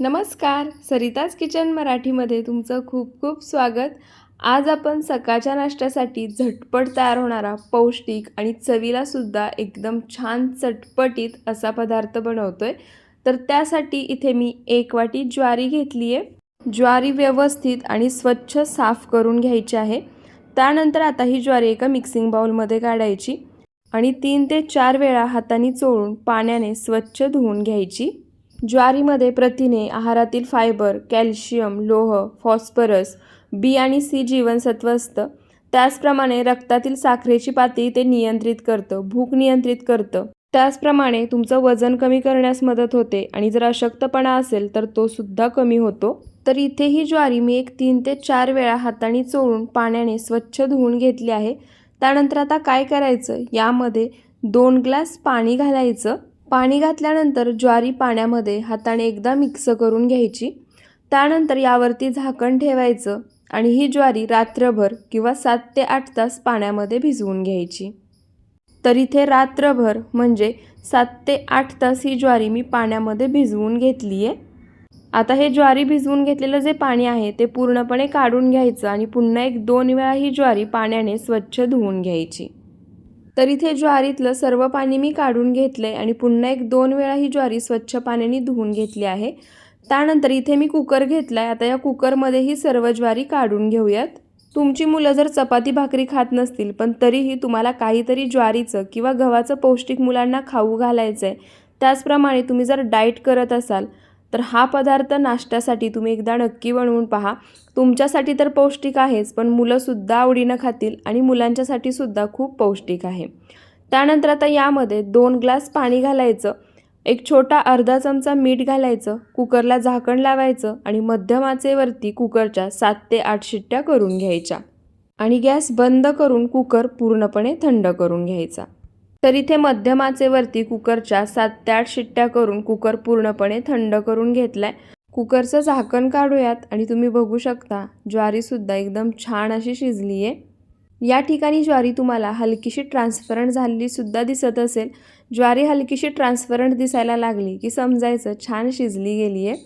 नमस्कार सरिताज किचन मराठीमध्ये तुमचं खूप खूप स्वागत. आज आपण सकाळच्या नाश्त्यासाठी झटपट तयार होणारा पौष्टिक आणि चवीला सुद्धा एकदम छान चटपटीत असा पदार्थ बनवतोय. तर त्यासाठी इथे मी एक वाटी ज्वारी घेतली आहे. ज्वारी व्यवस्थित आणि स्वच्छ साफ करून घ्यायची आहे. त्यानंतर आता ही ज्वारी एका मिक्सिंग बाउलमध्ये काढायची आणि तीन ते चार वेळा हाताने चोळून पाण्याने स्वच्छ धुवून घ्यायची. ज्वारीमध्ये प्रथिने आहारातील फायबर कॅल्शियम लोह फॉस्फरस बी आणि सी जीवनसत्व असतं. त्याचप्रमाणे रक्तातील साखरेची पातळी ते नियंत्रित करतं भूक नियंत्रित करतं. त्याचप्रमाणे तुमचं वजन कमी करण्यास मदत होते आणि जर अशक्तपणा असेल तर तो सुद्धा कमी होतो. तर इथे ही ज्वारी मी एक तीन ते चार वेळा हाताने चोळून पाण्याने स्वच्छ धुवून घेतली आहे. त्यानंतर आता काय करायचं? यामध्ये दोन ग्लास पाणी घालायचं. पाणी घातल्यानंतर ज्वारी पाण्यामध्ये हाताने एकदा मिक्स करून घ्यायची. त्यानंतर यावरती झाकण ठेवायचं आणि ही ज्वारी रात्रभर किंवा सात ते आठ तास पाण्यामध्ये भिजवून घ्यायची. तर इथे रात्रभर म्हणजे सात ते आठ तास ही ज्वारी मी पाण्यामध्ये भिजवून घेतली आहे आता हे ज्वारी भिजवून घेतलेलं जे पाणी आहे ते पूर्णपणे काढून घ्यायचं आणि पुन्हा एक दोन वेळा ही ज्वारी पाण्याने स्वच्छ धुवून घ्यायची. तर इथे ज्वारीतलं सर्व पाणी मी काढून घेतलं आहे आणि पुन्हा एक दोन वेळा ही ज्वारी स्वच्छ पाण्याने धुवून घेतली आहे. त्यानंतर इथे मी कुकर घेतला आहे आता या कुकरमध्ये ही सर्व ज्वारी काढून घेऊयात. तुमची मुलं जर चपाती भाकरी खात नसतील पण तरीही तुम्हाला काहीतरी ज्वारीचं किंवा गव्हाचं पौष्टिक मुलांना खाऊ घालायचं आहे त्याचप्रमाणे तुम्ही जर डाएट करत असाल तर हा पदार्थ नाश्त्यासाठी तुम्ही एकदा नक्की बनवून पहा. तुमच्यासाठी तर पौष्टिक आहेच पण मुलंसुद्धा आवडीनं खातील आणि मुलांच्यासाठी सुद्धा खूप पौष्टिक आहे. त्यानंतर आता यामध्ये दोन ग्लास पाणी घालायचं एक छोटा अर्धा चमचा मीठ घालायचं कुकरला झाकण लावायचं आणि मध्यम आचेवरती कुकरच्या सात ते आठ शिट्ट्या करून घ्यायच्या. आणि गॅस बंद करून कुकर पूर्णपणे थंड करून घ्यायचा. तर इथे मध्यमाचे वरती कुकरच्या सात ते आठ शिट्ट्या करून कुकर पूर्णपणे थंड करून घेतलाय. कुकरचं झाकण काढूयात आणि तुम्ही बघू शकता ज्वारीसुद्धा एकदम छान अशी शिजली आहे या ठिकाणी ज्वारी तुम्हाला हलकीशी ट्रान्सपरंट झालेलीसुद्धा दिसत असेल. ज्वारी हलकीशी ट्रान्सपरंट दिसायला लागली की समजायचं छान शिजली गेली आहे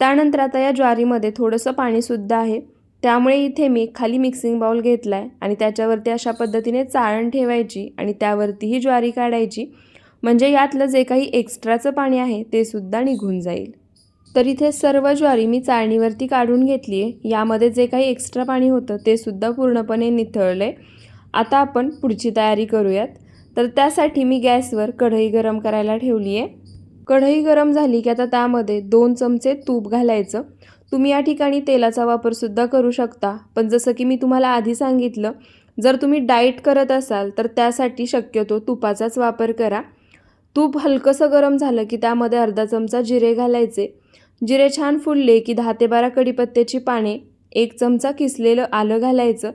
त्यानंतर आता या ज्वारीमध्ये थोडंसं पाणीसुद्धा आहे. त्यामुळे इथे मी खाली मिक्सिंग बाउल घेतला आहे आणि त्याच्यावरती अशा पद्धतीने चाळण ठेवायची आणि त्यावरती ही ज्वारी काढायची. म्हणजे यातलं जे काही एक्स्ट्राचं पाणी आहे ते सुद्धा निघून जाईल. तर इथे सर्व ज्वारी मी चाळणीवरती काढून घेतली आहे यामध्ये जे काही एक्स्ट्रा पाणी होतं ते सुद्धा पूर्णपणे निथळलं आहे आता आपण पुढची तयारी करूयात. तर त्यासाठी मी गॅसवर कढई गरम करायला ठेवली आहे कढई गरम झाली की आता त्यामध्ये दोन चमचे तूप घालायचं. तुम्ही या ठिकाणी तेलाचा वापरसुद्धा करू शकता. पण जसं की मी तुम्हाला आधी सांगितलं जर तुम्ही डाएट करत असाल तर त्यासाठी शक्यतो तुपाचाच वापर करा. तूप हलकंसं गरम झालं की त्यामध्ये अर्धा चमचा जिरे घालायचे. जिरे छान फुलले की दहा ते बारा कडीपत्त्याची पाने एक चमचा किसलेलं आलं घालायचं.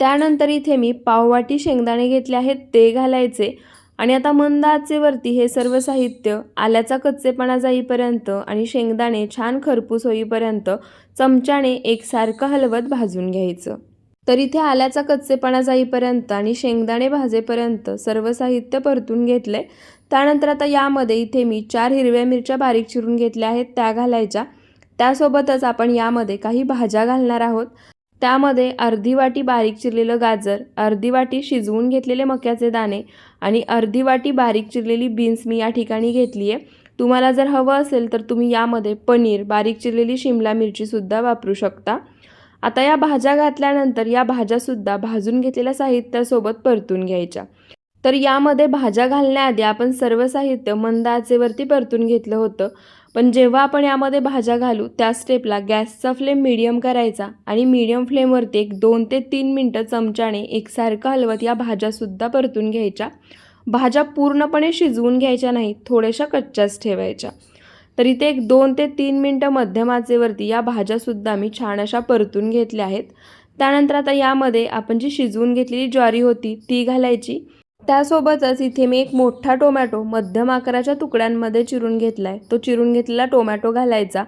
त्यानंतर इथे मी पाववाटी शेंगदाणे घेतले आहेत ते घालायचे. आणि आता मंद आचेवरती हे सर्व साहित्य आल्याचा कच्चेपणा जाईपर्यंत आणि शेंगदाणे छान खरपूस होईपर्यंत चमच्याने एकसारखं हलवत भाजून घ्यायचं. तर इथे आल्याचा कच्चेपणा जाईपर्यंत आणि शेंगदाणे भाजेपर्यंत सर्व साहित्य परतून घेतले त्यानंतर आता यामध्ये इथे मी चार हिरव्या मिरच्या बारीक चिरून घेतल्या आहेत त्या घालायच्या. त्यासोबतच आपण यामध्ये काही भाज्या घालणार आहोत. त्यामध्ये अर्धी वाटी बारीक चिरलेलं गाजर अर्धी वाटी शिजवून घेतलेले मक्याचे दाणे आणि अर्धी वाटी बारीक चिरलेली बीन्स मी या ठिकाणी घेतली आहे तुम्हाला जर हवं असेल तर तुम्ही यामध्ये पनीर बारीक चिरलेली शिमला मिरचीसुद्धा वापरू शकता. आता या भाज्या घातल्यानंतर या भाज्यासुद्धा भाजून घेतलेल्या साहित्यासोबत परतून घ्यायच्या. तर यामध्ये भाज्या घालण्याआधी आपण सर्व साहित्य मंद आचेवरती परतून घेतलं होतं. पण जेव्हा आपण यामध्ये भाज्या घालू त्या स्टेपला गॅसचा फ्लेम मीडियम करायचा आणि मीडियम फ्लेमवरती एक दोन ते तीन मिनटं चमच्याने एकसारखं हलवत या भाज्यासुद्धा परतून घ्यायच्या. भाज्या पूर्णपणे शिजवून घ्यायच्या नाहीत थोड्याशा कच्च्याच ठेवायच्या. तर इथे एक दोन ते तीन मिनटं मध्यम आचेवरती या भाज्यासुद्धा मी छान अशा परतून घेतल्या आहेत. त्यानंतर आता यामध्ये आपण जी शिजवून घेतलेली ज्वारी होती ती घालायची. त्यासोबतच इथे मी एक मोठा टोमॅटो मध्यम आकाराच्या तुकड्यांमध्ये चिरून घेतला आहे तो चिरून घेतलेला टोमॅटो घालायचा.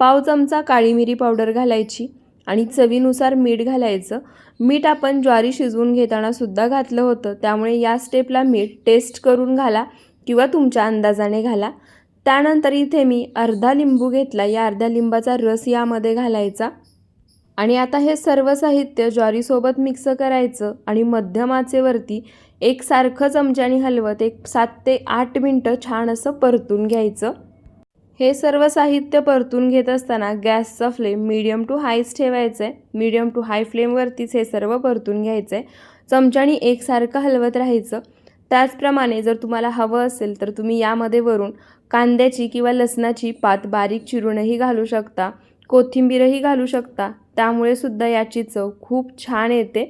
पाव चमचा काळी मिरी पावडर घालायची आणि चवीनुसार मीठ घालायचं. मीठ आपण ज्वारी शिजवून घेताना सुद्धा घातलं होतं. त्यामुळे या स्टेपला मीठ टेस्ट करून घाला किंवा तुमच्या अंदाजाने घाला. त्यानंतर इथे मी अर्धा लिंबू घेतला. या अर्ध्या लिंबाचा रस यामध्ये घालायचा. आणि आता हे सर्व साहित्य ज्वारीसोबत मिक्स करायचं आणि मध्यम आचेवरती एकसारखं चमच्याने हलवत एक सात ते आठ मिनटं छान असं परतून घ्यायचं. हे सर्व साहित्य परतून घेत असताना गॅसचा फ्लेम मीडियम टू हायच ठेवायचं आहे मीडियम टू हाय फ्लेमवरतीच हे सर्व परतून घ्यायचं आहे चमच्याने एकसारखं हलवत राहायचं. त्याचप्रमाणे जर तुम्हाला हवं असेल तर तुम्ही यामध्ये वरून कांद्याची किंवा लसणाची पात बारीक चिरूनही घालू शकता. कोथिंबीरही घालू शकता. त्यामुळे सुद्धा याची चव खूप छान येते.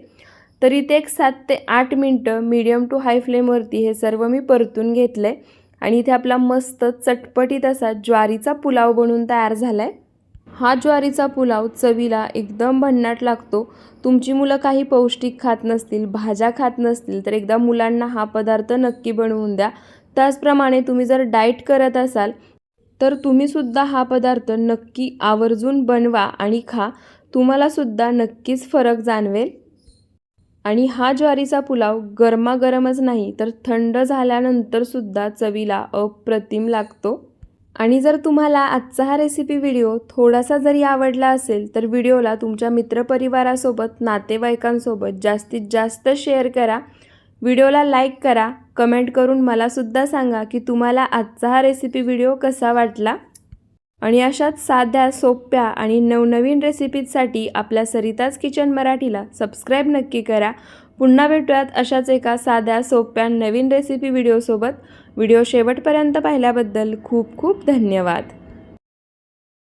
तर इथे एक सात ते आठ मिनटं मीडियम टू हाय फ्लेमवरती हे सर्व मी परतून घेतलं आहे आणि इथे आपला मस्त चटपटीत असा ज्वारीचा पुलाव बनून तयार झाला आहे हा ज्वारीचा पुलाव चवीला एकदम भन्नाट लागतो. तुमची मुलं काही पौष्टिक खात नसतील भाज्या खात नसतील तर एकदा मुलांना हा पदार्थ नक्की बनवून द्या. त्याचप्रमाणे तुम्ही जर डाएट करत असाल तर तुम्हीसुद्धा हा पदार्थ नक्की आवर्जून बनवा आणि खा. तुम्हालासुद्धा नक्कीच फरक जाणवेल. आणि हा ज्वारीचा पुलाव गरमागरमच नाही तर थंड झाल्यानंतरसुद्धा चवीला अप्रतिम लागतो. आणि जर तुम्हाला आजचा हा रेसिपी व्हिडिओ थोडासा जरी आवडला असेल तर व्हिडिओला तुमच्या मित्रपरिवारासोबत नातेवाईकांसोबत जास्तीत जास्त शेअर करा. व्हिडिओला लाईक करा. कमेंट करून मलासुद्धा सांगा की तुम्हाला आजचा हा रेसिपी व्हिडिओ कसा वाटला? आणि अशाच साध्या सोप्या आणि नवनवीन रेसिपीजसाठी आपल्या सरिताज किचन मराठीला सबस्क्राईब नक्की करा. पुन्हा भेटूयात अशाच एका साध्या सोप्या नवीन रेसिपी व्हिडिओसोबत. व्हिडिओ शेवटपर्यंत पाहिल्याबद्दल खूप खूप धन्यवाद.